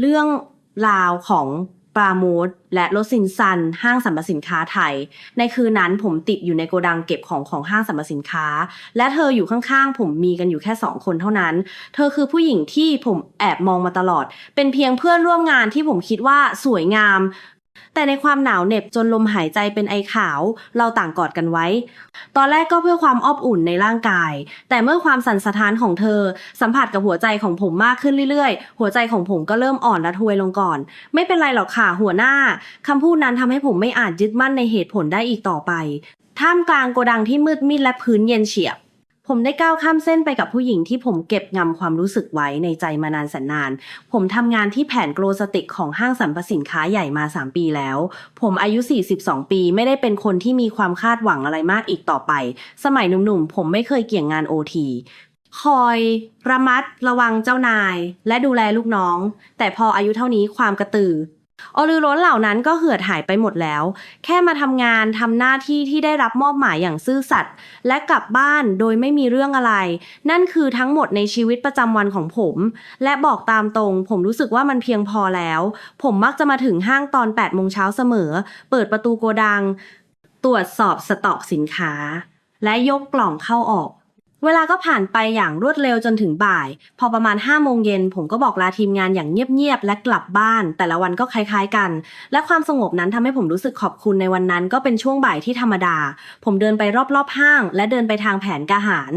เรื่องราวของปราโมดและโรสินซัน ห้างสรรพสินค้าไทย ในคืนนั้นผมติดอยู่ในโกดังเก็บของของห้างสรรพสินค้า และเธออยู่ข้างๆ ผมมีกันอยู่แค่สองคนเท่านั้น เธอคือผู้หญิงที่ผมแอบมองมาตลอด เป็นเพียงเพื่อนร่วมงานที่ผมคิดว่าสวยงาม แต่ในความหนาวเหน็บจนลมหายใจเป็นไอขาว เราต่างกอดกันไว้ ตอนแรกก็เพื่อความอบอุ่นในร่างกาย แต่เมื่อความสั่นสะท้านของเธอ สัมผัสกับหัวใจของผมมากขึ้นเรื่อยๆ หัวใจของผมก็เริ่มอ่อนระทวยลงก่อน ไม่เป็นไรหรอกค่ะหัวหน้า คำพูดนั้นทำให้ผมไม่อาจยึดมั่นในเหตุผลได้อีกต่อไป ท่ามกลางโกดังที่มืดมิดและพื้นเย็นเฉียบ ผมได้ก้าวข้ามเส้นไปกับผู้หญิงที่ผมเก็บงำความรู้สึกไว้ในใจมานานแสนนาน ผมทำงานที่แผนโกลสติกของห้างสรรพสินค้าใหญ่มา 3 ปีแล้ว ผมอายุ 42 ปีไม่ได้เป็นคนที่มีความคาดหวังอะไรมากอีกต่อไป สมัยหนุ่มๆ ผมไม่เคยเกี่ยงงานโอทีคอยระมัดระวังเจ้านาย และดูแลลูกน้อง แต่พออายุเท่านี้ความกระตือ อลือร้นเหล่านั้นก็เหือดหายไปหมดแล้ว แค่มาทำงานทำหน้าที่ที่ได้รับมอบหมายอย่างซื่อสัตย์และกลับบ้านโดยไม่มีเรื่องอะไร นั่นคือทั้งหมดในชีวิตประจำวันของผม และบอกตามตรง ผมรู้สึกว่ามันเพียงพอแล้ว ผมมักจะมาถึงห้างตอน8โมงเช้าเสมอ เปิดประตูโกดัง ตรวจสอบสต็อกสินค้า และยกกล่องเข้าออก เวลาก็ผ่านไปอย่างรวดเร็วจนถึงบ่าย พอประมาณ5โมงเย็นผมก็บอกลาทีมงานอย่างเงียบๆและกลับบ้าน แต่ละวันก็คล้ายๆกัน และความสงบนั้นทำให้ผมรู้สึกขอบคุณในวันนั้น ก็เป็นช่วงบ่ายที่ธรรมดา ผมเดินไปรอบๆห้าง และเดินไปทางแผนกาหาร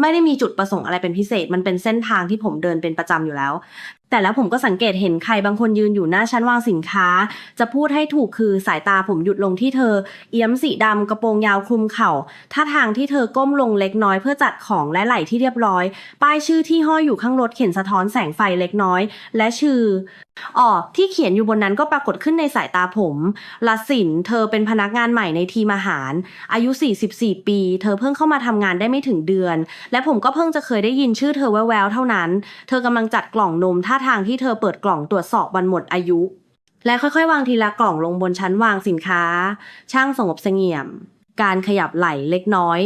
ไม่ได้มีจุดประสงค์อะไรเป็นพิเศษ มันเป็นเส้นทางที่ผมเดินเป็นประจำอยู่แล้วแต่แล้วผมก็สังเกตเห็นใครบางคนยืนอยู่หน้าชั้นวางสินค้า จะพูดให้ถูกคือสายตาผมหยุดลงที่เธอ เอี้ยมสีดำกระโปรงยาวคลุมเข่าท่าทางที่เธอก้มลงเล็กน้อยเพื่อจัดของและไหล่ที่เรียบร้อย ป้ายชื่อที่ห้อยอยู่ข้างรถเข็นสะท้อนแสงไฟเล็กน้อย และชื่ออ๋อที่เขียนอยู่บนนั้นก็ปรากฏขึ้นในสายตาผมลสิน เธอเป็นพนักงานใหม่ในทีมอาหาร อายุ 44 ปี เธอเพิ่งเข้ามาทำงานได้ไม่ถึงเดือน และผมก็เพิ่งจะเคยได้ยินชื่อเธอแววๆเท่านั้น เธอกำลังจัดกล่องนมท่าทางที่เธอเปิดกล่องตรวจสอบวันหมดอายุ และค่อยๆ วางทีละกล่องลงบนชั้นวางสินค้า ช่างสงบเสงี่ยม การขยับไหล่เล็กน้อย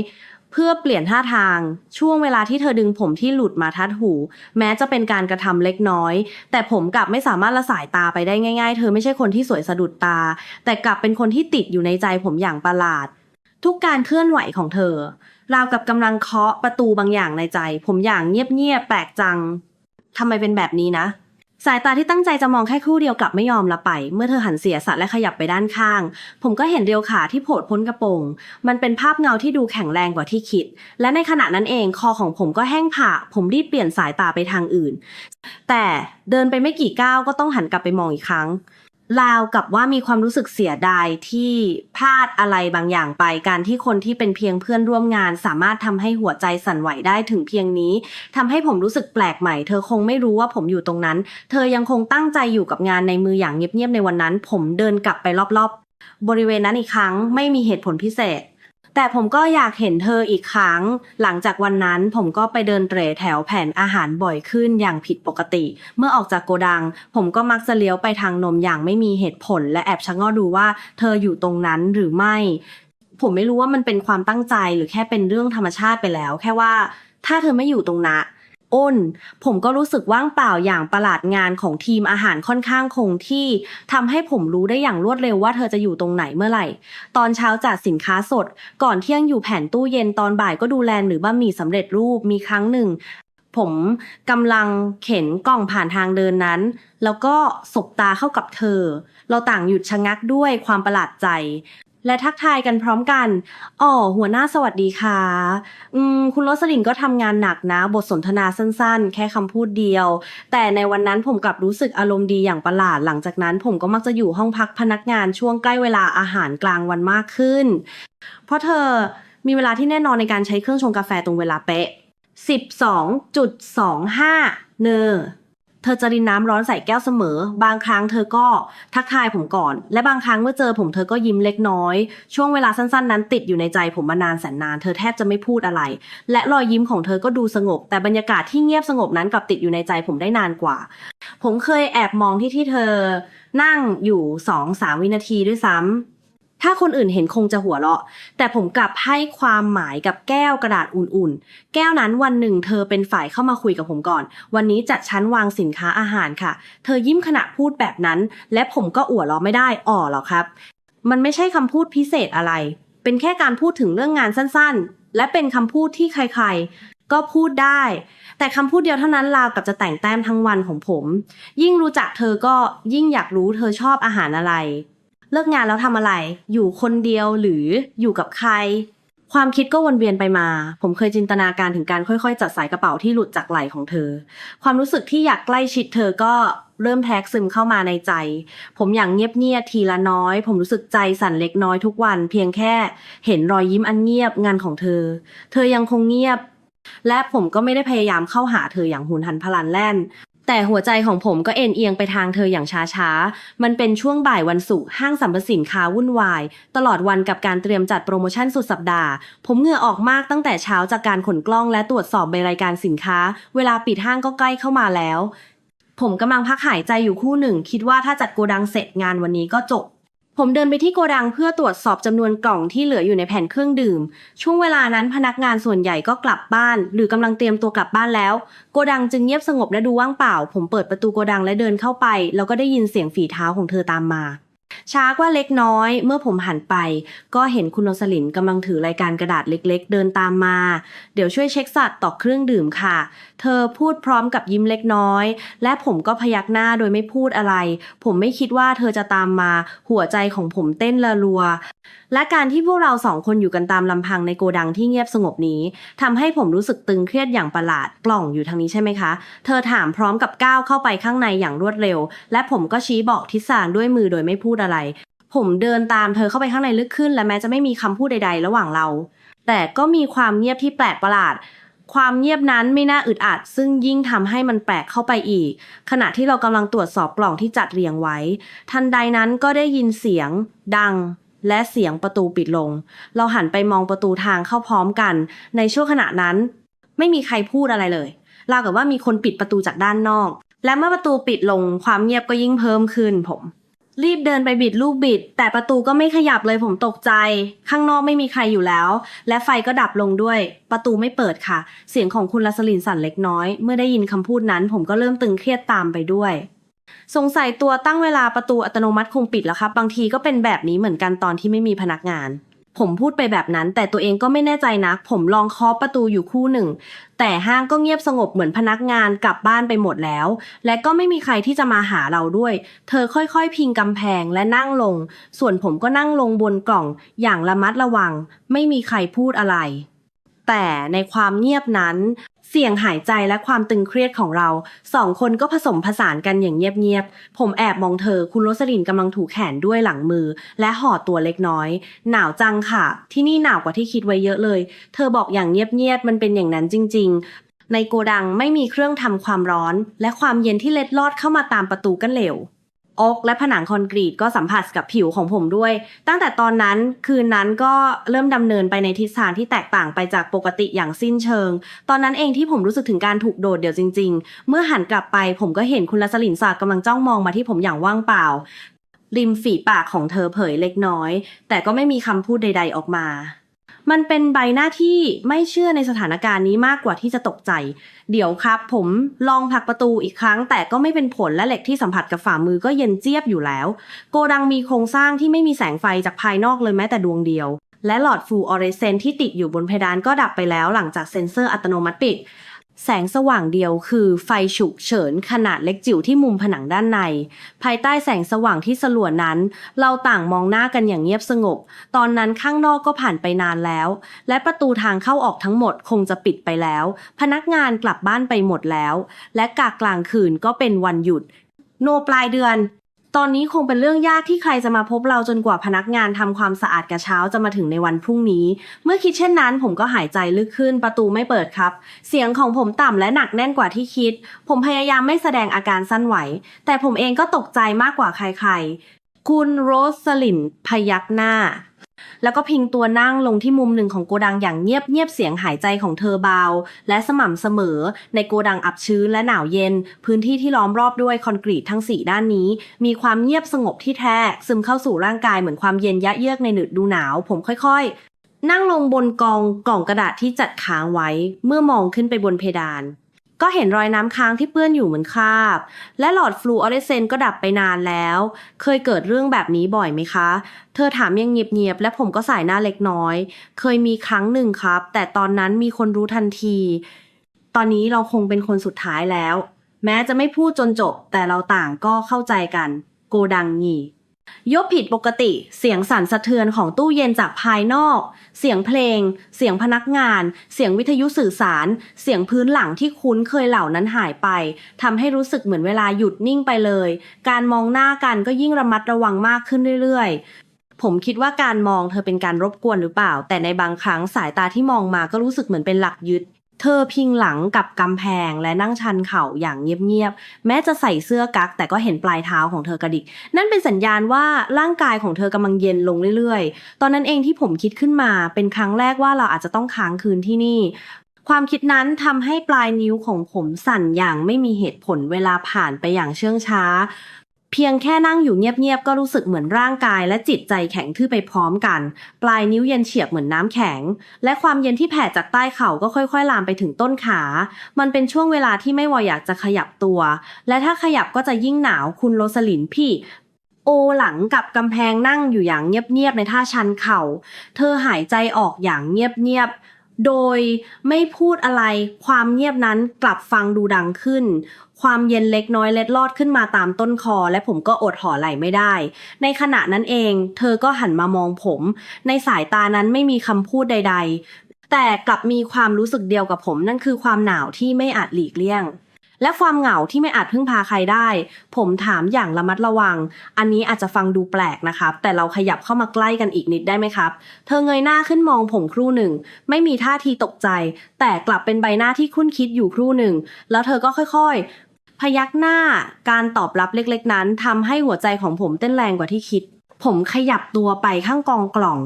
เพื่อเปลี่ยนท่าทางช่วงเวลาที่เธอดึงผมที่หลุดมาทัดหู แม้จะเป็นการกระทำเล็กน้อย แต่ผมกลับไม่สามารถละสายตาไปได้ง่าย ๆ เธอไม่ใช่คนที่สวยสะดุดตา แต่กลับเป็นคนที่ติดอยู่ในใจผมอย่างประหลาด ทุกการเคลื่อนไหวของเธอราวกับกำลังเคาะประตูบางอย่างในใจ ผมอย่างเงียบๆแปลกจัง ทำไมเป็นแบบนี้นะ สายตาที่ตั้งใจจะมองแค่ครู่เดียวกลับไม่ยอมละไป เมื่อเธอหันเสียสัตว์และขยับไปด้านข้าง ผมก็เห็นเรียวขาที่โผล่พ้นกระโปรงมันเป็นภาพเงาที่ดูแข็งแรงกว่าที่คิด และในขณะนั้นเองคอของผมก็แห้งผากผมรีบเปลี่ยนสายตาไปทางอื่น แต่เดินไปไม่กี่ก้าวก็ต้องหันกลับไปมองอีกครั้ง ราวกับว่ามีความรู้สึกเสียดายที่พลาดอะไรบางอย่างไป การที่คนที่เป็นเพียงเพื่อนร่วมงาน สามารถทำให้หัวใจสั่นไหวได้ถึงเพียงนี้ทำให้ผมรู้สึกแปลกใหม่ เธอคงไม่รู้ว่าผมอยู่ตรงนั้น เธอยังคงตั้งใจอยู่กับงานในมืออย่างเงียบๆในวันนั้น ผมเดินกลับไปรอบๆ บริเวณนั้นอีกครั้งไม่มีเหตุผลพิเศษ แต่ผมก็อยากเห็นเธออีกครั้ง หลังจากวันนั้นผมก็ไปเดินเตร่แถวแผ่นอาหารบ่อยขึ้นอย่างผิดปกติ เมื่อออกจากโกดัง ผมก็มักจะเลี้ยวไปทางนมอย่างไม่มีเหตุผล และแอบชะง้อดูว่าเธออยู่ตรงนั้นหรือไม่ ผมไม่รู้ว่ามันเป็นความตั้งใจหรือแค่เป็นเรื่องธรรมชาติไปแล้ว แค่ว่า ถ้าเธอไม่อยู่ตรงนั้น อ้น ผมก็รู้สึกว่างเปล่าอย่างประหลาดงานของทีมอาหารค่อนข้างคงที่ทำให้ผมรู้ได้อย่างรวดเร็วว่าเธอจะอยู่ตรงไหนเมื่อไหร่ ตอนเช้าจัดสินค้าสด ก่อนเที่ยงอยู่แผนตู้เย็นตอนบ่ายก็ดูแลหรือบะหมี่สำเร็จรูปมีครั้งหนึ่ง ผมกำลังเข็นกล่องผ่านทางเดินนั้น แล้วก็สบตาเข้ากับเธอ เราต่างหยุดชะงักด้วยความประหลาดใจ และทักทายกันพร้อมกัน อ๋อ หัวหน้าสวัสดีค่ะ อืม คุณโรสลินก็ทำงานหนักนะ บทสนทนาสั้นๆ แค่คำพูดเดียว แต่ในวันนั้นผมกลับรู้สึกอารมณ์ดีอย่างประหลาด หลังจากนั้นผมก็มักจะอยู่ห้องพักพนักงานช่วงใกล้เวลาอาหารกลางวันมากขึ้น เพราะเธอมีเวลาที่แน่นอนในการใช้เครื่องชงกาแฟตรงเวลาเป๊ะ 12.25 เนอ เธอจะรินน้ำร้อนใส่แก้วเสมอ บางครั้งเธอก็ทักทายผมก่อน และบางครั้งเมื่อเจอผมเธอก็ยิ้มเล็กน้อย ช่วงเวลาสั้นๆ นั้นติดอยู่ในใจผมมานานแสนนาน เธอแทบจะไม่พูดอะไร และรอยยิ้มของเธอก็ดูสงบ แต่บรรยากาศที่เงียบสงบนั้นกลับติดอยู่ในใจผมได้นานกว่า ผมเคยแอบมองที่ที่เธอนั่งอยู่สองสามวินาทีด้วยซ้ำ ถ้าคนอื่นเห็นคงจะหัวเราะ แต่ผมกลับให้ความหมายกับแก้วกระดาษอุ่นๆ แก้วนั้นวันหนึ่งเธอเป็นฝ่ายเข้ามาคุยกับผมก่อน วันนี้จัดชั้นวางสินค้าอาหารค่ะ เธอยิ้มขณะพูดแบบนั้น และผมก็อัวเราะไม่ได้อ่อหรอครับ มันไม่ใช่คำพูดพิเศษอะไร เป็นแค่การพูดถึงเรื่องงานสั้นๆ และเป็นคำพูดที่ใครๆ ก็พูดได้ แต่คำพูดเดียวเท่านั้นราวกับจะแต่งแต้มทั้งวันของผม ยิ่งรู้จักเธอก็ยิ่งอยากรู้เธอชอบอาหารอะไร เลิกงานแล้วทำอะไร อยู่คนเดียวหรืออยู่กับใคร ความคิดก็วนเวียนไปมา ผมเคยจินตนาการถึงการค่อยๆ จัดสายกระเป๋าที่หลุดจากไหล่ของเธอ ความรู้สึกที่อยากใกล้ชิดเธอก็เริ่มแทรกซึมเข้ามาในใจ ผมอย่างเงียบๆทีละน้อย ผมรู้สึกใจสั่นเล็กน้อยทุกวัน เพียงแค่เห็นรอยยิ้มอันเงียบงานของเธอ เธอยังคงเงียบ และผมก็ไม่ได้พยายามเข้าหาเธออย่างหุนหันพลันแล่น แต่หัวใจของผมก็เอ็นเอียงไปทางเธออย่างช้าๆ มันเป็นช่วงบ่ายวันศุกร์ห้างสรรพสินค้าวุ่นวาย ตลอดวันกับการเตรียมจัดโปรโมชั่นสุดสัปดาห์ ผมเหงื่อออกมากตั้งแต่เช้าจากการขนกล้องและตรวจสอบใบรายการสินค้า เวลาปิดห้างก็ใกล้เข้ามาแล้ว ผมกำลังพักหายใจอยู่คู่หนึ่ง คิดว่าถ้าจัดโกดังเสร็จงานวันนี้ก็จบ ผมเดินไปที่โกดังเพื่อตรวจสอบจำนวนกล่องที่เหลืออยู่ในแผ่นเครื่องดื่ม ช่วงเวลานั้นพนักงานส่วนใหญ่ก็กลับบ้าน หรือกำลังเตรียมตัวกลับบ้านแล้ว โกดังจึงเงียบสงบและดูว่างเปล่า ผมเปิดประตูโกดังและเดินเข้าไป แล้วก็ได้ยินเสียงฝีเท้าของเธอตามมา ช้ากว่าเล็กน้อย เมื่อผมหันไป ก็เห็นคุณโรสลินกำลังถือรายการกระดาษเล็กๆ เดินตามมา เดี๋ยวช่วยเช็คสัตว์ต่อเครื่องดื่มค่ะ เธอพูดพร้อมกับยิ้มเล็กน้อย และผมก็พยักหน้าโดยไม่พูดอะไร ผมไม่คิดว่าเธอจะตามมา หัวใจของผมเต้นละรัว และการที่พวกเราสองคนอยู่กันตามลำพังในโกดังที่เงียบสงบนี้ทำให้ผมรู้สึกตึงเครียดอย่างประหลาดกล่องอยู่ทางนี้ใช่ไหมคะ เธอถามพร้อมกับก้าวเข้าไปข้างในอย่างรวดเร็ว และผมก็ชี้บอกทิศทางด้วยมือโดยไม่พูดอะไร ผมเดินตามเธอเข้าไปข้างในลึกขึ้น และแม้จะไม่มีคำพูดใด ๆ ระหว่างเรา แต่ก็มีความเงียบที่แปลกประหลาดความเงียบนั้นไม่น่าอึดอัด ซึ่งยิ่งทำให้มันแปลกเข้าไปอีก ขณะที่เรากำลังตรวจสอบกล่องที่จัดเรียงไว้ ทันใดนั้นก็ได้ยินเสียง ดัง และเสียงประตูปิดลง เราหันไปมองประตูทางเข้าพร้อมกัน ในช่วงขณะนั้น ไม่มีใครพูดอะไรเลยราวกับว่ามีคนปิดประตูจากด้านนอก และเมื่อประตูปิดลงความเงียบก็ยิ่งเพิ่มขึ้นผม รีบเดินไปบิดลูกบิด แต่ประตูก็ไม่ขยับเลยผมตกใจ ข้างนอกไม่มีใครอยู่แล้ว และไฟก็ดับลงด้วย ประตูไม่เปิดค่ะ เสียงของคุณลัสลินสั่นเล็กน้อย เมื่อได้ยินคำพูดนั้น ผมก็เริ่มตึงเครียดตามไปด้วย สงสัยตัวตั้งเวลาประตูอัตโนมัติคงปิดแล้วครับ บางทีก็เป็นแบบนี้เหมือนกันตอนที่ไม่มีพนักงาน ผมพูดไปแบบนั้น แต่ตัวเองก็ไม่แน่ใจนะผมลองเคาะประตูอยู่คู่หนึ่ง แต่ห้างก็เงียบสงบเหมือนพนักงานกลับบ้านไปหมดแล้ว และก็ไม่มีใครที่จะมาหาเราด้วย เธอค่อยๆ พิงกำแพงและนั่งลง ส่วนผมก็นั่งลงบนกล่องอย่างระมัดระวัง ไม่มีใครพูดอะไร แต่ในความเงียบนั้น เสียงหายใจและความตึงเครียดของเราสองคนก็ผสมผสานกันอย่างเงียบๆ ผมแอบมองเธอคุณโรสลินกำลังถูแขนด้วยหลังมือ และห่อตัวเล็กน้อย หนาวจังค่ะ ที่นี่หนาวกว่าที่คิดไว้เยอะเลย เธอบอกอย่างเงียบๆมันเป็นอย่างนั้นจริง ๆในโกดังไม่มีเครื่องทำความร้อน และความเย็นที่เล็ดลอดเข้ามาตามประตูกันเหลว อกและผนังคอนกรีตก็สัมผัสกับผิวของผมด้วย ตั้งแต่ตอนนั้นคืนนั้นก็เริ่มดำเนินไปในทิศทางที่แตกต่างไปจากปกติอย่างสิ้นเชิง ตอนนั้นเองที่ผมรู้สึกถึงการถูกโดดเดี่ยวจริง ๆ เมื่อหันกลับไปผมก็เห็นคุณลัสลินศาสตร์กำลังจ้องมองมาที่ผมอย่างว่างเปล่า ริมฝีปากของเธอเผยเล็กน้อย แต่ก็ไม่มีคำพูดใด ๆออกมา มันเป็นใบหน้าที่ไม่เชื่อในสถานการณ์นี้มากกว่าที่จะตกใจ เดี๋ยวครับ ผมลองผลักประตูอีกครั้ง แต่ก็ไม่เป็นผลและเหล็กที่สัมผัสกับฝ่ามือก็เย็นเจี๊ยบอยู่แล้ว โกดังมีโครงสร้างที่ไม่มีแสงไฟจากภายนอกเลยแม้แต่ดวงเดียว และหลอดฟลูออเรสเซนที่ติดอยู่บนเพดานก็ดับไปแล้วหลังจากเซ็นเซอร์อัตโนมัติปิด แสงสว่างเดียวคือไฟฉุกเฉินขนาดเล็กจิ๋วที่มุมผนังด้านใน ภายใต้แสงสว่างที่สลัวนั้น เราต่างมองหน้ากันอย่างเงียบสงบ ตอนนั้นข้างนอกก็ผ่านไปนานแล้ว และประตูทางเข้าออกทั้งหมดคงจะปิดไปแล้ว พนักงานกลับบ้านไปหมดแล้ว และกากกลางคืนก็เป็นวันหยุด โนปลายเดือน ตอนนี้คงเป็นเรื่องยากที่ใครจะมาพบเราจนกว่าพนักงานทำความสะอาดกระเช้าจะมาถึงในวันพรุ่งนี้ เมื่อคิดเช่นนั้น ผมก็หายใจลึกขึ้นประตูไม่เปิดครับ เสียงของผมต่ำและหนักแน่นกว่าที่คิด ผมพยายามไม่แสดงอาการสั้นไหว แต่ผมเองก็ตกใจมากกว่าใครๆ คุณโรสลินพยักหน้า แล้วก็พิงตัวนั่งลงที่มุมหนึ่งของโกดังอย่างเงียบเงียบเสียงหายใจของเธอเบา และสม่ำเสมอ ในโกดังอับชื้นและหนาวเย็น พื้นที่ที่ล้อมรอบด้วยคอนกรีตทั้งสี่ด้านนี้ มีความเงียบสงบที่แท้ซึมเข้าสู่ร่างกายเหมือนความเย็นยะเยือกในหนึดดูหนาว ผมค่อยๆ นั่งลงบนกองกล่องกระดาษที่จัดค้างไว้ เมื่อมองขึ้นไปบนเพดาน ก็เห็นรอยน้ำค้างที่เปื้อนอยู่เหมือนคราบ และหลอดฟลูออเรสเซนต์ก็ดับไปนานแล้ว เคยเกิดเรื่องแบบนี้บ่อยไหมคะ เธอถามยังเงียบๆ และผมก็สายหน้าเล็กน้อย เคยมีครั้งหนึ่งครับ แต่ตอนนั้นมีคนรู้ทันที ตอนนี้เราคงเป็นคนสุดท้ายแล้ว แม้จะไม่พูดจนจบ แต่เราต่างก็เข้าใจกัน โกดังงี ยกผิดปกติ เสียงสั่นสะเทือนของตู้เย็นจากภายนอก เสียงเพลง เสียงพนักงาน เสียงวิทยุสื่อสาร เสียงพื้นหลังที่คุ้นเคยเหล่านั้นหายไปทำให้รู้สึกเหมือนเวลาหยุดนิ่งไปเลย การมองหน้ากันก็ยิ่งระมัดระวังมากขึ้นเรื่อยๆ ผมคิดว่าการมองเธอเป็นการรบกวนหรือเปล่า แต่ในบางครั้งสายตาที่มองมาก็รู้สึกเหมือนเป็นหลักยึด เธอพิงหลังกับกำแพงและนั่งชันเข่าอย่างเงียบๆ แม้จะใส่เสื้อกั๊กแต่ก็เห็นปลายเท้าของเธอกระดิก นั่นเป็นสัญญาณว่าร่างกายของเธอกำลังเย็นลงเรื่อยๆ ตอนนั้นเองที่ผมคิดขึ้นมาเป็นครั้งแรกว่าเราอาจจะต้องค้างคืนที่นี่ ความคิดนั้นทำให้ปลายนิ้วของผมสั่นอย่างไม่มีเหตุผลเวลาผ่านไปอย่างเชื่องช้า เพียงแค่นั่งอยู่เงียบๆ ก็รู้สึกเหมือนร่างกายและจิตใจแข็งทื่อไปพร้อมกัน ปลายนิ้วเย็นเฉียบเหมือนน้ำแข็ง และความเย็นที่แผ่จากใต้เข่าก็ค่อยๆ ลามไปถึงต้นขา มันเป็นช่วงเวลาที่ไม่วออยากจะขยับตัว และถ้าขยับก็จะยิ่งหนาวคุณโรสลินพี่ โอหลังกับกำแพงนั่งอยู่อย่างเงียบๆ ในท่าชันเข่า เธอหายใจออกอย่างเงียบๆโดยไม่พูดอะไรความเงียบนั้นกลับฟังดูดังขึ้น ความเย็นเล็กน้อยเล็ดลอดขึ้นมาตามต้นคอ และผมก็อดห่อไหลไม่ได้ ในขณะนั้นเอง เธอก็หันมามองผม ในสายตานั้นไม่มีคำพูดใด ๆ แต่กลับมีความรู้สึกเดียวกับผมนั่นคือความหนาวที่ไม่อาจหลีกเลี่ยง และความเหงาที่ไม่อาจพึ่งพาใครได้ ผมถามอย่างระมัดระวัง อันนี้อาจจะฟังดูแปลกนะครับแต่เราขยับเข้ามาใกล้กันอีกนิดได้ไหมครับ เธอเงยหน้าขึ้นมองผมครู่หนึ่ง ไม่มีท่าทีตกใจ แต่กลับเป็นใบหน้าที่คุ้นคิดอยู่ครู่หนึ่ง แล้วเธอก็ค่อยๆ พยักหน้าการตอบรับเล็กๆนั้นทำให้หัวใจของผมเต้นแรงกว่าที่คิด ผมขยับตัวไปข้างกองกล่อง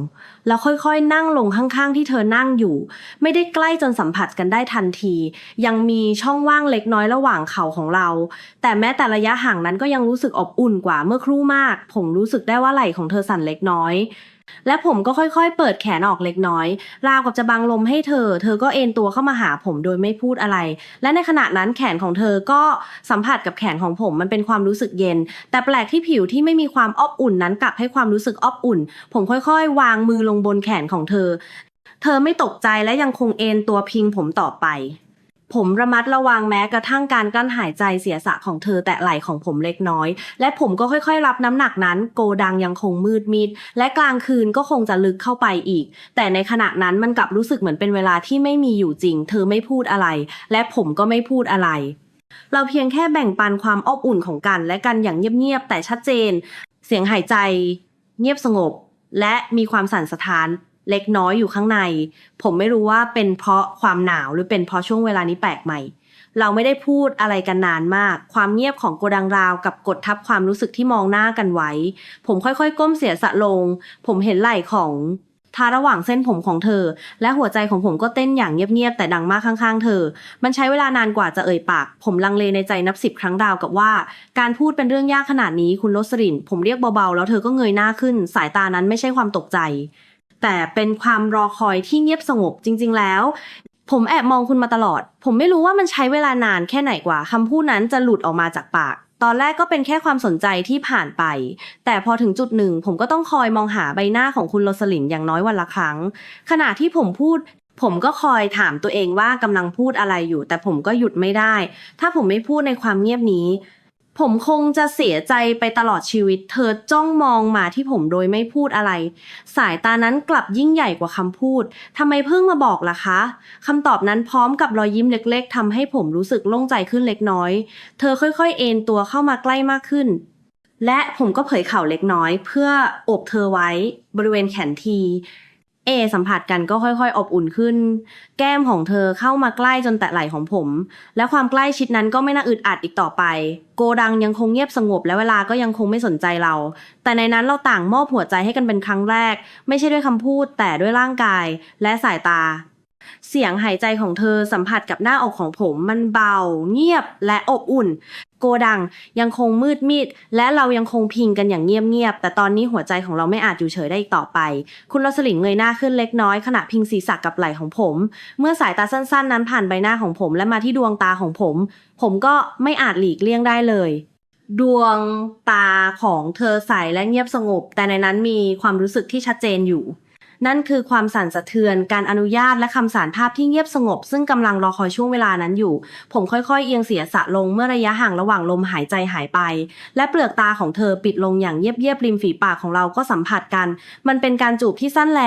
แล้วค่อยๆนั่งลงข้างๆ ที่เธอนั่งอยู่ ไม่ได้ใกล้จนสัมผัสกันได้ทันที ยังมีช่องว่างเล็กน้อยระหว่างเข่าของเรา แต่แม้แต่ระยะห่างนั้นก็ยังรู้สึกอบอุ่นกว่าเมื่อครู่มาก ผมรู้สึกได้ว่าไหล่ของเธอสั่นเล็กน้อย และผมก็ค่อยๆ เปิดแขนออกเล็กน้อย ราวกับจะบังลมให้เธอ เธอก็เอนตัวเข้ามาหาผมโดยไม่พูดอะไร และในขณะนั้นแขนของเธอก็สัมผัสกับแขนของผมมันเป็นความรู้สึกเย็น แต่แปลกที่ผิวที่ไม่มีความอบอุ่นนั้นกลับให้ความรู้สึกอบอุ่น ผมค่อยๆ วางมือลงบนแขนของเธอ เธอไม่ตกใจและยังคงเอนตัวพิงผมต่อไป ผมระมัดระวังแม้กระทั่งการกั้นหายใจเสียสะของเธอแตะไหล่ของผมเล็กน้อย และผมก็ค่อยๆ รับน้ำหนักนั้น โกดังยังคงมืดมิด และกลางคืนก็คงจะลึกเข้าไปอีก แต่ในขณะนั้นมันกลับรู้สึกเหมือนเป็นเวลาที่ไม่มีอยู่จริง เธอไม่พูดอะไร และผมก็ไม่พูดอะไรเราเพียงแค่แบ่งปันความอบอุ่นของกัน และกันอย่างเงียบๆแต่ชัดเจน เสียงหายใจ เงียบสงบ และมีความสั่นสะท้าน เล็กน้อยอยู่ข้างใน ผมไม่รู้ว่าเป็นเพราะความหนาวหรือเป็นเพราะช่วงเวลานี้แปลกใหม่ เราไม่ได้พูดอะไรกันนานมาก ความเงียบของโกดังราวกับกดทับความรู้สึกที่มองหน้ากันไว้ ผมค่อยๆ ก้มเสียสะลง ผมเห็นไหล่ของทาระหว่างเส้นผมของเธอ และหัวใจของผมก็เต้นอย่างเงียบๆแต่ดังมากข้างๆ เธอ มันใช้เวลานานกว่าจะเอ่ยปาก ผมลังเลในใจนับสิบครั้งดาวกับว่า การพูดเป็นเรื่องยากขนาดนี้คุณโรสรินผมเรียกเบาๆ แล้วเธอก็เงยหน้าขึ้น สายตานั้นไม่ใช่ความตกใจ แต่เป็นความรอคอยที่เงียบสงบจริง ๆ แล้ว ผมแอบมองคุณมาตลอด ผมไม่รู้ว่ามันใช้เวลานานแค่ไหนกว่าคำพูดนั้นจะหลุดออกมาจากปาก ตอนแรกก็เป็นแค่ความสนใจที่ผ่านไป แต่พอถึงจุดหนึ่ง ผมก็ต้องคอยมองหาใบหน้าของคุณโรสลินอย่างน้อยวันละครั้ง ขณะที่ผมพูดผมก็คอยถามตัวเองว่ากำลังพูดอะไรอยู่ แต่ผมก็หยุดไม่ได้ ถ้าผมไม่พูดในความเงียบนี้ ผมคงจะเสียใจไปตลอดชีวิต เธอจ้องมองมาที่ผมโดยไม่พูดอะไร สายตานั้นกลับยิ่งใหญ่กว่าคำพูดทำไมเพิ่งมาบอกล่ะคะคำตอบนั้นพร้อมกับรอยยิ้มเล็กๆทำให้ผมรู้สึกโล่งใจขึ้นเล็กน้อย เธอค่อยๆ เอนตัวเข้ามาใกล้มากขึ้น และผมก็เผยเข่าเล็กน้อย เพื่อโอบเธอไว้ บริเวณแขนที เอสัมผัสกันก็ค่อยๆ อบอุ่นขึ้น แก้มของเธอเข้ามาใกล้จนแตะไหล่ของผม และความใกล้ชิดนั้นก็ไม่น่าอึดอัดอีกต่อไป โกดังยังคงเงียบสงบและเวลาก็ยังคงไม่สนใจเรา แต่ในนั้นเราต่างมอบหัวใจให้กันเป็นครั้งแรก ไม่ใช่ด้วยคำพูดแต่ด้วยร่างกายและสายตา เสียงหายใจของเธอสัมผัสกับหน้าอกของผมมันเบา เงียบและอบอุ่น โกดัง ยังคงมืดมิด และเรายังคงพิงกันอย่างเงียบๆ แต่ตอนนี้หัวใจของเราไม่อาจอยู่เฉยได้อีกต่อไป คุณรสลินเงยหน้าขึ้นเล็กน้อยขณะพิงศีรษะกับไหล่ของผม เมื่อสายตาสั้นๆ นั้นผ่านใบหน้าของผมและมาที่ดวงตาของผม ผมก็ไม่อาจหลีกเลี่ยงได้เลยดวงตาของเธอใสและเงียบสงบ แต่ในนั้นมีความรู้สึกที่ชัดเจนอยู่ นั่นคือความสั่นสะเทือน การอนุญาตและคำสารภาพที่เงียบสงบ ซึ่งกำลังรอคอยช่วงเวลานั้นอยู่ ผมค่อยๆ เอียงเสียสะลงเมื่อระยะห่างระหว่างลมหายใจหายไป และเปลือกตาของเธอปิดลงอย่างเยียบๆริมฝีปากของเราก็สัมผัสกัน มันเป็นการจูบที่สั้นแล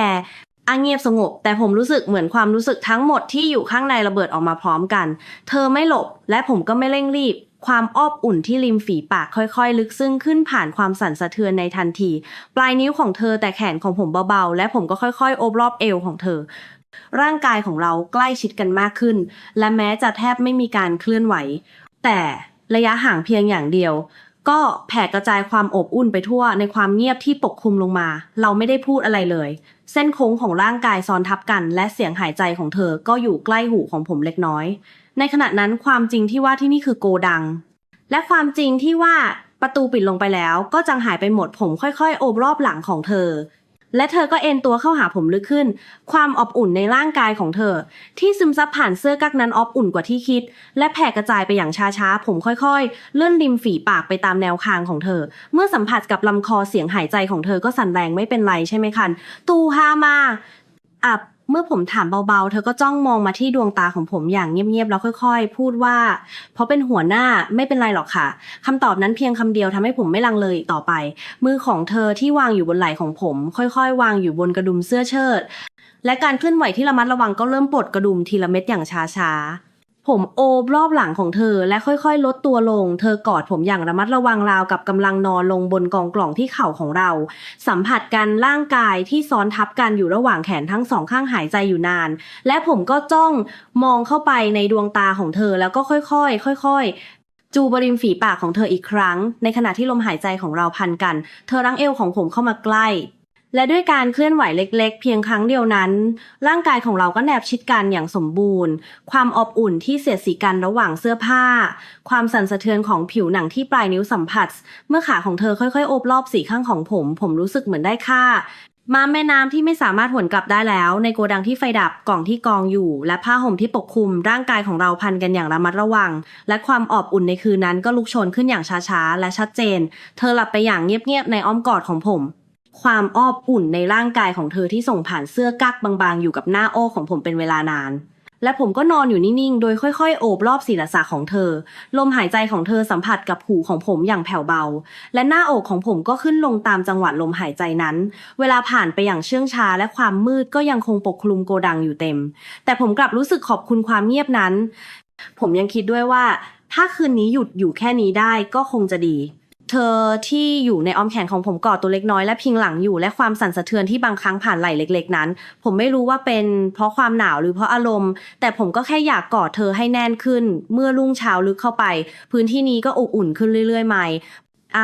อาเงียบสงบ แต่ผมรู้สึกเหมือนความรู้สึกทั้งหมดที่อยู่ข้างในระเบิดออกมาพร้อมกัน เธอไม่หลบ และผมก็ไม่เร่งรีบ ความอบอุ่นที่ริมฝีปากค่อยๆ ลึกซึ้งขึ้นผ่านความสั่นสะเทือนในทันที ปลายนิ้วของเธอแต่แขนของผมเบาๆ และผมก็ค่อยๆ โอบรอบเอวของเธอ ร่างกายของเราใกล้ชิดกันมากขึ้น และแม้จะแทบไม่มีการเคลื่อนไหว แต่ระยะห่างเพียงอย่างเดียว ก็แผ่กระจายความอบอุ่นไปทั่วในความเงียบที่ปกคลุมลงมา เราไม่ได้พูดอะไรเลย เส้นโค้งของร่างกายซ้อนทับกัน และเสียงหายใจของเธอก็อยู่ใกล้หูของผมเล็กน้อย ในขณะนั้นความจริงที่ว่าที่นี่คือโกดัง และความจริงที่ว่าประตูปิดลงไปแล้ว ก็จังหายไปหมดผมค่อยๆ โอบรอบหลังของเธอ และเธอก็เอ็นตัวเข้าหาผมลึกขึ้น ความอบอุ่นในร่างกายของเธอ ที่ซึมซับผ่านเสื้อกั๊กนั้นอบอุ่นกว่าที่คิด และแผ่กระจายไปอย่างช้าๆ ผมค่อยๆ เลื่อนริมฝีปากไปตามแนวคางของเธอ เมื่อสัมผัสกับลำคอเสียงหายใจของเธอก็สั่นแรงไม่เป็นไรใช่ไหมคัน ตูฮามา อับ เมื่อผมถามเบาๆ เธอก็จ้องมองมาที่ดวงตาของผมอย่างเงียบๆ แล้วค่อยๆ พูดว่า เพราะเป็นหัวหน้าไม่เป็นไรหรอกค่ะคำตอบนั้นเพียงคำเดียวทำให้ผมไม่ลังเลอีกต่อไป มือของเธอที่วางอยู่บนไหล่ของผม ค่อยๆ วางอยู่บนกระดุมเสื้อเชิ้ตและการเคลื่อนไหวที่ระมัดระวังก็เริ่มปลดกระดุมทีละเม็ดอย่างช้าๆ ผมโอบรอบหลังของเธอ และค่อยๆ ลดตัวลง เธอกอดผมอย่างระมัดระวังราวกับกำลังนอนลงบนกองกล่องที่เข่าของเรา สัมผัสกันร่างกายที่ซ้อนทับกันอยู่ระหว่างแขนทั้งสองข้างหายใจอยู่นาน และผมก็จ้องมองเข้าไปในดวงตาของเธอแล้วก็ค่อยๆ ค่อยๆ จูบริมฝีปากของเธออีกครั้ง ในขณะที่ลมหายใจของเราพันกัน เธอรั้งเอวของผมเข้ามาใกล้ และด้วยการเคลื่อนไหวเล็กๆ เพียงครั้งเดียวนั้น ร่างกายของเราก็แนบชิดกันอย่างสมบูรณ์ ความอบอุ่นที่เสียดสีกันระหว่างเสื้อผ้า ความสั่นสะเทือนของผิวหนังที่ปลายนิ้วสัมผัส เมื่อขาของเธอค่อยๆโอบรอบสีข้างของผม ผมรู้สึกเหมือนได้ค่ามาแม่น้ำที่ไม่สามารถหวนกลับได้แล้ว ในโกดังที่ไฟดับกล่องที่กองอยู่ และผ้าห่มที่ปกคลุม ร่างกายของเราพันกันอย่างระมัดระวัง และความอบอุ่นในคืนนั้นก็ลุกโชนขึ้นอย่างช้าๆและชัดเจน เธอหลับไปอย่างเงียบๆในอ้อมกอดของผม ความอบอุ่นในร่างกายของเธอที่ส่งผ่านเสื้อกั๊กบางๆ อยู่กับหน้าโอ้ของผมเป็นเวลานาน และผมก็นอนอยู่นิ่งๆ โดยค่อยๆ โอบรอบศีรษะของเธอ ลมหายใจของเธอสัมผัสกับหูของผมอย่างแผ่วเบา และหน้าอกของผมก็ขึ้นลงตามจังหวะลมหายใจนั้น เวลาผ่านไปอย่างเชื่องช้า และความมืดก็ยังคงปกคลุมโกดังอยู่เต็ม แต่ผมกลับรู้สึกขอบคุณความเงียบนั้น ผมยังคิดด้วยว่า ถ้าคืนนี้หยุดอยู่แค่นี้ได้ก็คงจะดี เธอที่อยู่ในอ้อมแขนของผมกอดตัวเล็กน้อยและพิงหลังอยู่และความสั่นสะเทือนที่บางครั้งผ่านไหล่เล็ก ๆ นั้น ผมไม่รู้ว่าเป็นเพราะความหนาวหรือเพราะอารมณ์ แต่ผมก็แค่อยากกอดเธอให้แน่นขึ้น เมื่อรุ่งเช้าลึกเข้าไป พื้นที่นี้ก็อบอุ่นขึ้นเรื่อยๆใหม่ ไอ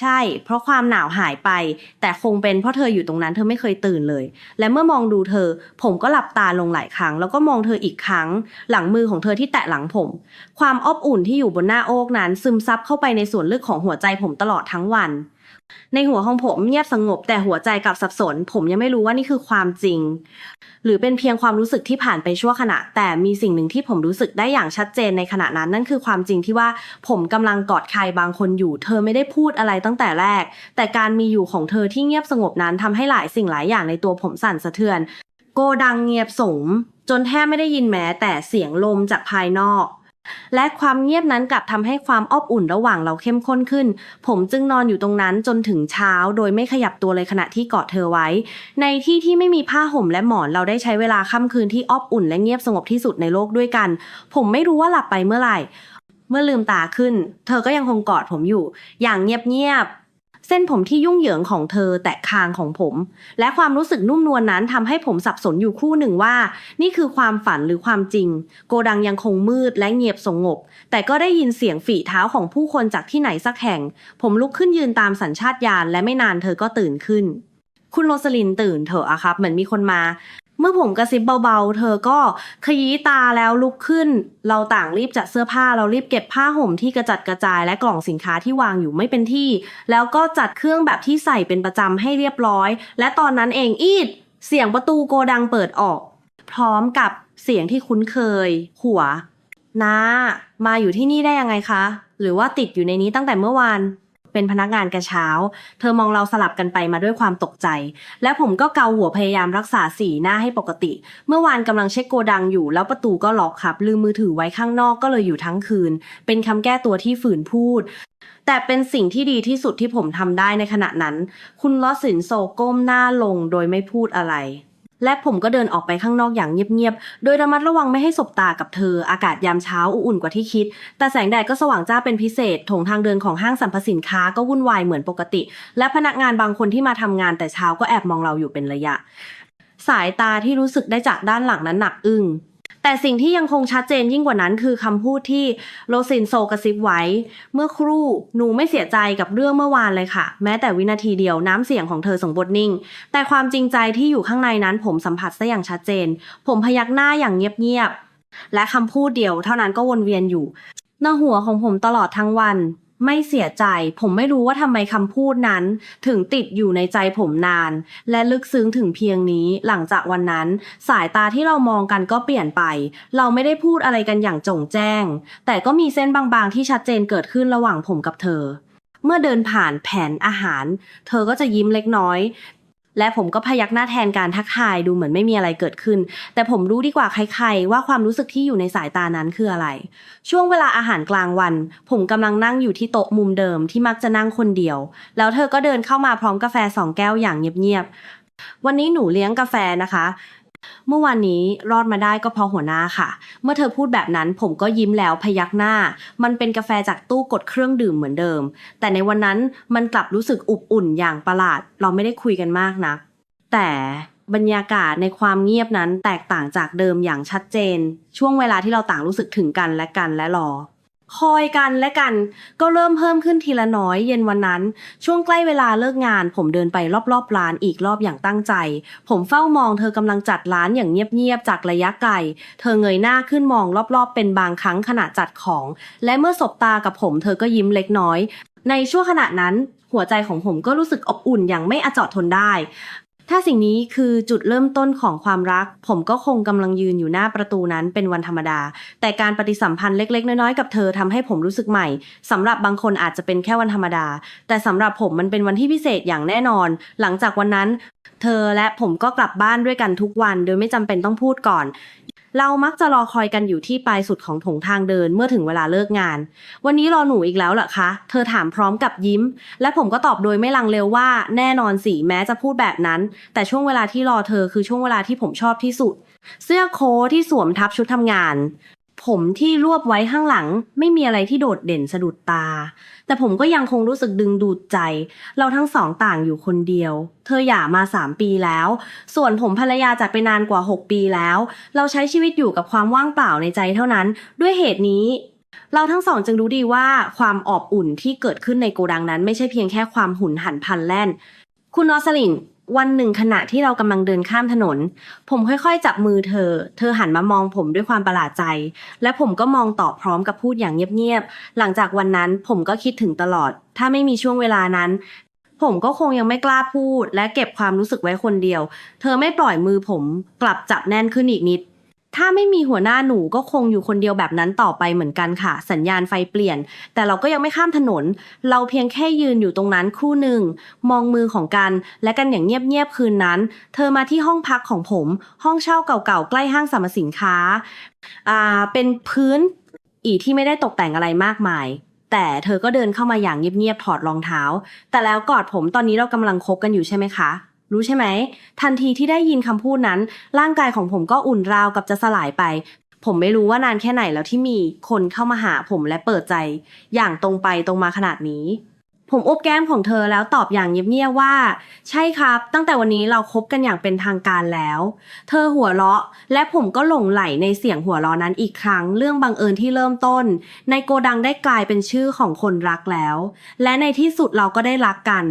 ใช่ เพราะความหนาวหายไป แต่คงเป็นเพราะเธออยู่ตรงนั้นเธอไม่เคยตื่นเลย และเมื่อมองดูเธอ ผมก็หลับตาลงหลายครั้ง แล้วก็มองเธออีกครั้ง หลังมือของเธอที่แตะหลังผม ความอบอุ่นที่อยู่บนหน้าอกนั้น ซึมซับเข้าไปในส่วนลึกของหัวใจผมตลอดทั้งวัน ในหัวของผมเงียบสงบแต่หัวใจกลับสับสน ผมยังไม่รู้ว่านี่คือความจริง หรือเป็นเพียงความรู้สึกที่ผ่านไปชั่วขณะ แต่มีสิ่งหนึ่งที่ผมรู้สึกได้อย่างชัดเจนในขณะนั้น นั่นคือความจริงที่ว่าผมกำลังกอดใครบางคนอยู่ เธอไม่ได้พูดอะไรตั้งแต่แรก แต่การมีอยู่ของเธอที่เงียบสงบนั้นทำให้หลายสิ่งหลายอย่างในตัวผมสั่นสะเทือน โกดังเงียบสงจนแทบไม่ได้ยินแม้แต่เสียงลมจากภายนอก และความเงียบนั้นกลับทำให้ความอบอุ่นระหว่างเราเข้มข้นขึ้น ผมจึงนอนอยู่ตรงนั้นจนถึงเช้า โดยไม่ขยับตัวเลยขณะที่กอดเธอไว้ ในที่ที่ไม่มีผ้าห่มและหมอนเราได้ใช้เวลาค่ำคืนที่อบอุ่นและเงียบสงบที่สุดในโลกด้วยกัน ผมไม่รู้ว่าหลับไปเมื่อไหร่ เมื่อลืมตาขึ้น เธอก็ยังคงกอดผมอยู่ อย่างเงียบๆ เส้นผมที่ยุ่งเหยิงของเธอแตะคางของผม และความรู้สึกนุ่มนวลนนั้นทำให้ผมสับสนอยู่ครู่หนึ่งว่า นี่คือความฝันหรือความจริง โกดังยังคงมืดและเงียบสงบ แต่ก็ได้ยินเสียงฝีเท้าของผู้คนจากที่ไหนสักแห่ง ผมลุกขึ้นยืนตามสัญชาตญาณและไม่นานเธอก็ตื่นขึ้น คุณโรสลินตื่นเถอะอะครับ เหมือนมีคนมา เมื่อผมกระซิบเบาๆ เธอก็ขยี้ตาแล้วลุกขึ้น เราต่างรีบจัดเสื้อผ้า เรารีบเก็บผ้าห่มที่กระจัดกระจายและกล่องสินค้าที่วางอยู่ไม่เป็นที่ แล้วก็จัดเครื่องแบบที่ใส่เป็นประจำให้เรียบร้อย และตอนนั้นเองอีด เสียงประตูโกดังเปิดออก พร้อมกับเสียงที่คุ้นเคย หัวน้ามาอยู่ที่นี่ได้ยังไงคะ หรือว่าติดอยู่ในนี้ตั้งแต่เมื่อวาน เป็นพนักงานกระเช้า เธอมองเราสลับกันไปมาด้วยความตกใจ และผมก็เกาหัวพยายามรักษาสีหน้าให้ปกติ เมื่อวานกำลังเช็คโกดังอยู่ แล้วประตูก็ล็อกครับ ลืมมือถือไว้ข้างนอกก็เลยอยู่ทั้งคืน เป็นคำแก้ตัวที่ฝืนพูด แต่เป็นสิ่งที่ดีที่สุดที่ผมทำได้ในขณะนั้น คุณลอสินโซก้มหน้าลงโดยไม่พูดอะไร และผมก็เดินออกไปข้างนอกอย่างเงียบๆ โดยระมัดระวังไม่ให้สบตากับเธอ อากาศยามเช้าอุ่นกว่าที่คิด แต่แสงแดดก็สว่างจ้าเป็นพิเศษถงทางเดินของห้างสรรพสินค้าก็วุ่นวายเหมือนปกติ และพนักงานบางคนที่มาทำงานแต่เช้าก็แอบมองเราอยู่เป็นระยะ สายตาที่รู้สึกได้จากด้านหลังนั้นหนักอึ้ง แต่สิ่งที่ยังคงชัดเจนยิ่งกว่านั้นคือคำพูดที่โรซินโซกระซิบไว้ เมื่อครู่หนูไม่เสียใจกับเรื่องเมื่อวานเลยค่ะ แม้แต่วินาทีเดียวน้ำเสียงของเธอส่งบทนิ่ง แต่ความจริงใจที่อยู่ข้างในนั้นผมสัมผัสได้อย่างชัดเจน ผมพยักหน้าอย่างเงียบๆและคำพูดเดียวเท่านั้นก็วนเวียนอยู่ในหัวของผมตลอดทั้งวัน ไม่เสียใจ ผมไม่รู้ว่าทำไมคำพูดนั้น ถึงติดอยู่ในใจผมนาน และลึกซึ้งถึงเพียงนี้ หลังจากวันนั้น สายตาที่เรามองกันก็เปลี่ยนไป เราไม่ได้พูดอะไรกันอย่างจงแจ้ง แต่ก็มีเส้นบางๆ ที่ชัดเจนเกิดขึ้นระหว่างผมกับเธอ เมื่อเดินผ่านแผนอาหาร เธอก็จะยิ้มเล็กน้อย และผมก็พยักหน้าแทนการทักทายดูเหมือนไม่มีอะไรเกิดขึ้น แต่ผมรู้ดีกว่าใครๆ ว่าความรู้สึกที่อยู่ในสายตานั้นคืออะไร ช่วงเวลาอาหารกลางวัน ผมกำลังนั่งอยู่ที่โต๊ะมุมเดิมที่มักจะนั่งคนเดียว แล้วเธอก็เดินเข้ามาพร้อมกาแฟสองแก้วอย่างเงียบๆวันนี้หนูเลี้ยงกาแฟนะคะ เมื่อวานนี้รอดมาได้ก็เพราะหัวหน้าค่ะ เมื่อเธอพูดแบบนั้นผมก็ยิ้มแล้วพยักหน้า มันเป็นกาแฟจากตู้กดเครื่องดื่มเหมือนเดิม แต่ในวันนั้นมันกลับรู้สึกอบอุ่นอย่างประหลาด เราไม่ได้คุยกันมากนัก แต่บรรยากาศในความเงียบนั้นแตกต่างจากเดิมอย่างชัดเจน ช่วงเวลาที่เราต่างรู้สึกถึงกันและกันและรอ คอยกันและกัน ก็เริ่มเพิ่มขึ้นทีละน้อยเย็นวันนั้น ช่วงใกล้เวลาเลิกงาน ผมเดินไปรอบๆร้านอีกรอบอย่างตั้งใจ ผมเฝ้ามองเธอกำลังจัดร้านอย่างเงียบๆจากระยะไกล เธอเงยหน้าขึ้นมองรอบๆ เป็นบางครั้งขณะจัดของ และเมื่อสบตากับผมเธอก็ยิ้มเล็กน้อย ในช่วงขณะนั้น หัวใจของผมก็รู้สึกอบอุ่นอย่างไม่อจอดทนได้ ถ้าสิ่งนี้คือจุดเริ่มต้นของความรัก ผมก็คงกำลังยืนอยู่หน้าประตูนั้นเป็นวันธรรมดา แต่การปฏิสัมพันธ์เล็ก ๆ น้อยๆกับเธอทำให้ผมรู้สึกใหม่สำหรับบางคนอาจจะเป็นแค่วันธรรมดา แต่สำหรับผมมันเป็นวันที่พิเศษอย่างแน่นอน หลังจากวันนั้น เธอและผมก็กลับบ้านด้วยกันทุกวัน โดยไม่จำเป็นต้องพูดก่อน เรามักจะรอคอยกันอยู่ที่ปลายสุดของถงทางเดินเมื่อถึงเวลาเลิกงาน วันนี้รอหนูอีกแล้วเหรอคะ เธอถามพร้อมกับยิ้ม และผมก็ตอบโดยไม่ลังเลวว่า แน่นอนสิแม้จะพูดแบบนั้น แต่ช่วงเวลาที่รอเธอคือช่วงเวลาที่ผมชอบที่สุด เสื้อโค้ทที่สวมทับชุดทำงาน ผมที่รวบไว้ข้างหลัง ไม่มีอะไรที่โดดเด่นสะดุดตา แต่ผมก็ยังคงรู้สึกดึงดูดใจ เราทั้งสองต่างอยู่คนเดียว เธอหย่ามาสามปีแล้ว ส่วนผมภรรยาจากไปนานกว่า 6 ปีแล้ว เราใช้ชีวิตอยู่กับความว่างเปล่าในใจเท่านั้น ด้วยเหตุนี้ เราทั้งสองจึงรู้ดีว่าความอบอุ่นที่เกิดขึ้นในโกดังนั้น ไม่ใช่เพียงแค่ความหุนหันพันแล่น คุณนอสลิง วันหนึ่งขณะที่เรากำลังเดินข้ามถนน ผมค่อยๆ จับมือเธอ เธอหันมามองผมด้วยความประหลาดใจ และผมก็มองตอบพร้อมกับพูดอย่างเงียบๆ หลังจากวันนั้นผมก็คิดถึงตลอด ถ้าไม่มีช่วงเวลานั้น ผมก็คงยังไม่กล้าพูด และเก็บความรู้สึกไว้คนเดียว เธอไม่ปล่อยมือผมกลับจับแน่นขึ้นอีกนิด ถ้าไม่มีหัวหน้าหนูก็คงอยู่คนเดียวแบบนั้นต่อไปเหมือนกันค่ะ สัญญาณไฟเปลี่ยน แต่เราก็ยังไม่ข้ามถนน เราเพียงแค่ยืนอยู่ตรงนั้นครู่หนึ่ง มองมือของกัน และกันอย่างเงียบๆคืนนั้น เธอมาที่ห้องพักของผม ห้องเช่าเก่าๆใกล้ห้างสรรพสินค้า อ่า เป็นพื้น อีที่ไม่ได้ตกแต่งอะไรมากมาย แต่เธอก็เดินเข้ามาอย่างเงียบๆถอดรองเท้า แต่แล้วกอดผมตอนนี้เรากำลังคบกันอยู่ใช่ไหมคะ รู้ใช่ไหม ทันทีที่ได้ยินคำพูดนั้น ร่างกายของผมก็อุ่นราวกับจะสลายไป ผมไม่รู้ว่านานแค่ไหนแล้วที่มีคนเข้ามาหาผมและเปิดใจ อย่างตรงไปตรงมาขนาดนี้ ผมอบแก้มของเธอแล้วตอบอย่างเงียบๆว่า ใช่ครับ ตั้งแต่วันนี้เราคบกันอย่างเป็นทางการแล้ว เธอหัวเราะ และผมก็หลงไหลในเสียงหัวเราะนั้นอีกครั้ง เรื่องบังเอิญที่เริ่มต้น ในโกดังได้กลายเป็นชื่อของคนรักแล้ว และในที่สุดเราก็ได้รักกัน